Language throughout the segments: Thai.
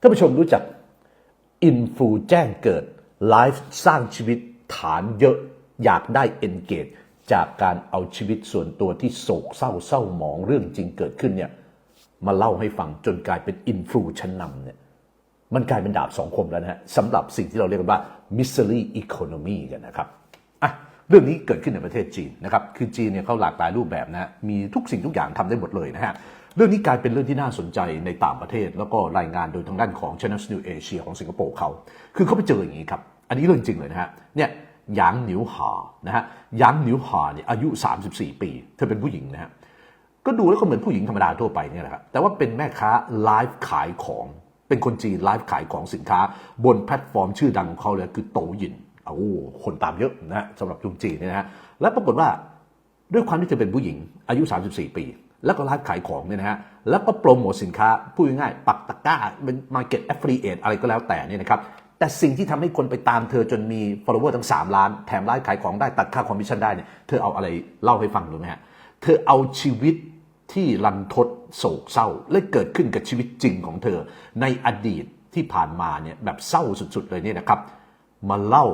ท่านผู้ชมรู้จักอินฟูแจ้งเกิดไลฟ์สร้างชีวิตฐานเยอะอยากได้เอนเกจจากการเอาชีวิตส่วนตัวที่โศกเศร้าเศร้าหมองเรื่องจริงเกิดขึ้นเนี่ยมาเล่าให้ฟังจนกลายเป็นอินฟลูชั้นนำเนี่ยมันกลายเป็นดาบสองคมแล้วนะฮะสำหรับสิ่งที่เราเรียกว่า misery economy กันนะครับอะเรื่องนี้เกิดขึ้นในประเทศจีนนะครับคือจีนเนี่ยเขาหลากหลายรูปแบบนะฮะมีทุกสิ่งทุกอย่างทำได้หมดเลยนะฮะ รื่องนี้กลายเป็นเรื่องที่น่าสนใจในต่างประเทศ แล้วก็รายงานโดยทางด้านของ Channel News Asia ของสิงคโปร์เขา คือเขาไปเจออย่างนี้ครับ อันนี้เรื่องจริงเลยนะฮะ เนี่ยหยางหนิวหานะฮะหยางหนิวหาเนี่ยอายุ 34 ปี เธอเป็นผู้หญิงนะฮะ ก็ดูแล้วก็เหมือนผู้หญิงธรรมดาทั่วไปเนี่ยแหละครับ แต่ว่าเป็นแม่ค้าไลฟ์ขายของ เป็นคนจีนไลฟ์ขายของสินค้า บนแพลตฟอร์มชื่อดังของเขาเลยคือโตหยินเอาคนตามเยอะนะสำหรับจุงจีนเนี่ยนะฮะ และปรากฏว่าด้วยความที่เธอเป็นผู้หญิงอายุ 34 ปี แล้วก็ไลฟ์ขายของเนี่ยนะฮะ แล้วก็โปรโมทสินค้า พูดง่ายๆ ปักตะกร้า เป็นมาเก็ตแอฟ f ิเอตอะไรก็แล้วแต่เนี่ยนะครับ แต่สิ่งที่ทำให้คนไปตามเธอจนมี follower ทั้ง 3 ล้าน แถมไลฟ์ขายของได้ตัดค่าคอมมิชชั่นได้เนี่ย เธอเอาอะไรเล่าให้ฟังรู้ไหมฮะ เธอเอาชีวิตที่รันทดโศกเศร้า และเกิดขึ้นกับชีวิตจริงของเธอ ในอดีตที่ผ่านมาเนี่ยแบบเศร้าสุดๆเลยเนี่ยนะครับ มาเล่า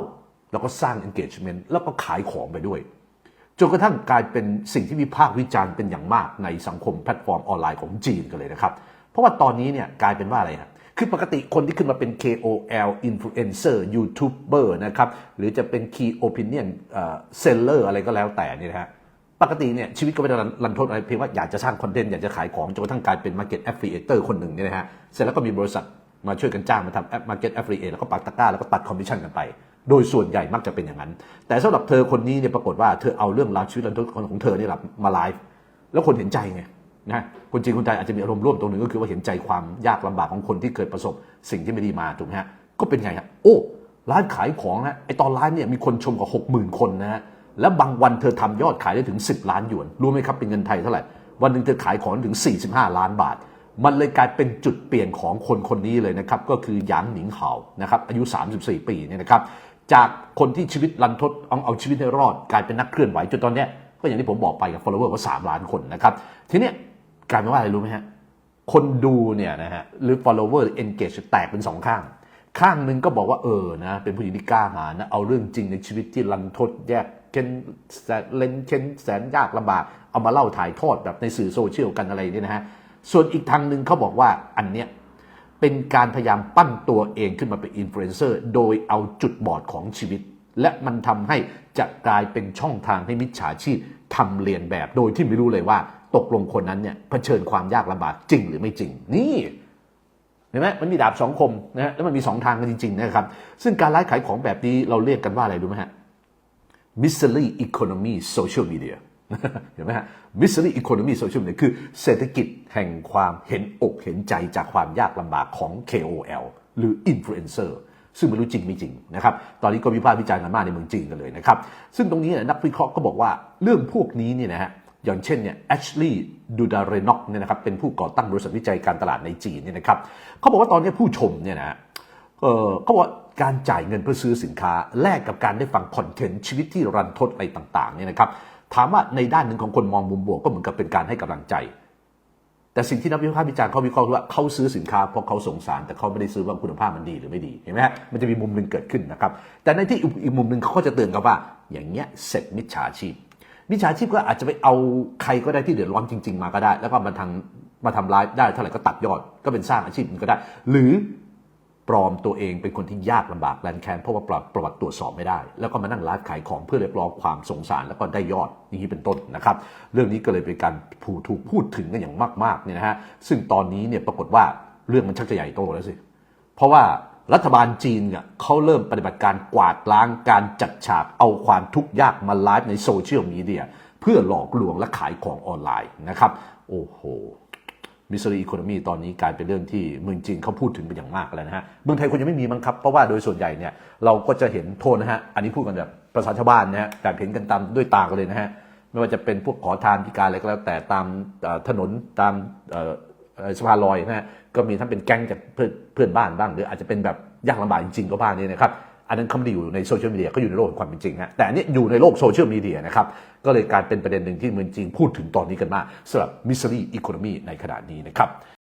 แล้วก็สร้าง engagement แล้วก็ขายของไปด้วย จนกระทั่งกลายเป็นสิ่งที่วิพากษ์วิจารณ์เป็นอย่างมากในสังคมแพลตฟอร์มออนไลน์ของจีนกันเลยนะครับ เพราะว่าตอนนี้เนี่ยกลายเป็นว่าอะไรฮะคือปกติคนที่ขึ้นมาเป็น KOL influencer YouTuber นะครับหรือจะเป็น Key Opinion Seller อะไรก็แล้วแต่นี่นะฮะปกติเนี่ยชีวิตก็ไม่ได้รันทดอะไรเพียงว่าอยากจะสร้างคอนเทนต์อยากจะขายของจนกระทั่งกลายเป็น Market Affiliator คนหนึ่งเนี่ยนะฮะเสร็จแล้วก็มีบริษัทมาช่วยกันจ้างมาทำ Market Affiliate แล้วก็ปักตะกร้าแล้วก็ตัดคอมมิชชั่นกันไป โดยส่วนใหญ่มักจะเป็นอย่างนั้น แต่สำหรับเธอคนนี้เนี่ยปรากฏว่าเธอเอาเรื่องราวชีวิตรันทดของเธอเนี่ยมาไลฟ์แล้วคนเห็นใจไงนะคนจีนคนไทยอาจจะมีอารมณ์ร่วมตรงหนึ่งก็คือว่าเห็นใจความยากลำบากของคนที่เคยประสบสิ่งที่ไม่ดีมาถูกไหมฮะก็เป็นไงฮะโอ้ร้านขายของนะไอตอนไลฟ์เนี่ยมีคนชมกว่าหกหมื่นคนนะฮะแล้วบางวันเธอทำยอดขายได้ถึง 10 ล้านหยวนรู้ไหมครับเป็นเงินไทยเท่าไหร่วันหนึ่งเธอขายของถึง 45 ล้านบาท มันเลยกลายเป็นจุดเปลี่ยนของคนคนนี้เลยนะครับ ก็คือหยางหนิงเหานะครับอายุ 34 ปีเนี่ยนะครับ จากคนที่ชีวิตรันทดเอาเอาชีวิตให้รอดกลายเป็นนักเคลื่อนไหวจนตอนเนี้ยก็อย่างที่ผมบอกไปกับ follower ว่า 3 ล้านคนนะครับ ทีเนี้ยกลายเป็นว่าอะไรรู้ไหมฮะ คนดูเนี่ยนะฮะหรือ follower engage แตกเป็นสองข้าง ข้างหนึ่งก็บอกว่าเออนะเป็นผู้หญิงที่กล้าหาญนะเอาเรื่องจริงในชีวิตที่รันทดแยกเค้นแสนเลนเค้นแสนยากลำบากเอามาเล่าถ่ายทอดแบบในสื่อโซเชียลกันอะไรนี่นะฮะส่วนอีกทางหนึ่งเขาบอกว่าอันเนี้ย เป็นการพยายามปั้นตัวเองขึ้นมาเป็นอินฟลูเอนเซอร์โดยเอาจุดบอดของชีวิต และมันทำให้จะกลายเป็นช่องทางให้มิจฉาชีพทำเรียนแบบโดยที่ไม่รู้เลยว่า ตกลงคนนั้นเนี่ยเผชิญความยากลำบากจริงหรือไม่จริง นี่เห็นไหมมันมีดาบสองคมนะฮะแล้วมันมีสองทางกันจริงๆนะครับ ซึ่งการไลฟ์ขายของแบบนี้เราเรียกกันว่าอะไรรู้ไหมฮะ misery economy social media เห็นไหมฮะ misery economy social media คือเศรษฐกิจแห่งความเห็นอกเห็นใจจากความยากลำบากของ KOL หรือ influencer ซึ่งไม่รู้จริงไม่จริงนะครับ ตอนนี้ก็วิพากษ์วิจารณ์กันมากในเมืองจีนกันเลยนะครับ ซึ่งตรงนี้นักวิเคราะห์ก็บอกว่าเรื่องพวกนี้เนี่ยนะฮะ อย่างเช่นเนี่ยแอชลีย์ดูดาเรน็อกเนี่ยนะครับ เป็นผู้ก่อตั้งบริษัทวิจัยการตลาดในจีนเนี่ยนะครับ เขาบอกว่าตอนนี้ผู้ชมเนี่ยนะฮะเออเขาบอกว่าการจ่ายเงินเพื่อซื้อสินค้า แลกกับการได้ฟังคอนเทนต์ชีวิตที่รันทดอะไรต่างๆเนี่ยนะครับ ถามว่าในด้านหนึ่งของคนมองมุมบวกก็เหมือนกับเป็นการให้กำลังใจ แต่สิ่งที่นักวิพากษ์วิจารณ์เขาวิเคราะห์ว่าเขาซื้อสินค้าเพราะเขาสงสาร แต่เขาไม่ได้ซื้อว่าคุณภาพมันดีหรือไม่ดีเห็นไหมฮะมันจะมีมุมหนึ่งเกิดขึ้นนะครับ แต่ในที่อีกมุมหนึ่งเขาก็จะเตือนกันว่า อย่างเงี้ยเสร็จมิจฉาชีพมิจฉาชีพก็อาจจะไปเอาใครก็ได้ที่เดือดร้อนจริง ๆ มาก็ได้ แล้วก็มาทางมาทำร้ายได้เท่าไหร่ก็ตัดยอดก็เป็นสร้างอาชีพมันก็ได้ หรือ ปลอมตัวเองเป็นคนที่ยากลำบากแรนแคนเพราะว่าประวัติตรวจสอบไม่ได้ แล้วก็มานั่งไลฟ์ขายของเพื่อเรียกร้องความสงสารแล้วก็ได้ยอดอย่างนี้เป็นต้นนะครับ เรื่องนี้ก็เลยเป็นการผูถูกพูดถึงกันอย่างมากๆเนี่ยนะฮะซึ่งตอนนี้เนี่ยปรากฏว่าเรื่องมันชักจะใหญ่โตแล้วสิ เพราะว่ารัฐบาลจีนเนี่ยเขาเริ่มปฏิบัติการกวาดล้างการจัดฉากเอาความทุกข์ยากมาไลฟ์ในโซเชียลมีเดียเพื่อหลอกลวงและขายของออนไลน์นะครับ โอ้โห มิสซิลีอีโคโนมีตอนนี้กลายเป็นเรื่องที่เมืองจีนเขาพูดถึงเป็นอย่างมากแล้วนะฮะเมืองไทยคนยังไม่มีมั้งครับเพราะว่าโดยส่วนใหญ่เนี่ยเราก็จะเห็นโทษนะฮะอันนี้พูดกันแบบประชาชาวบ้านนะฮะแต่เห็นกันตามด้วยตากันเลยนะฮะไม่ว่าจะเป็นพวกขอทานพิการอะไรก็แล้วแต่ตามถนนตามสะพานลอยนะฮะก็มีทั้งเป็นแก๊งจากเพื่อนเพื่อนบ้านบ้าง หรืออาจจะเป็นแบบยากลำบากจริงๆก็บ้างนี่นะครับ อันนั้นเขาไม่ได้อยู่ในโซเชียลมีเดียก็อยู่ในโลกของความเป็นจริงฮะแต่อันนี้อยู่ในโลกโซเชียลมีเดียนะครับ ก็เลยการเป็นประเด็นหนึ่งที่เมืองจีนพูดถึงตอนนี้กันมากสำหรับมิสซิลี่อีโคโนมีในขณะนี้นะครับ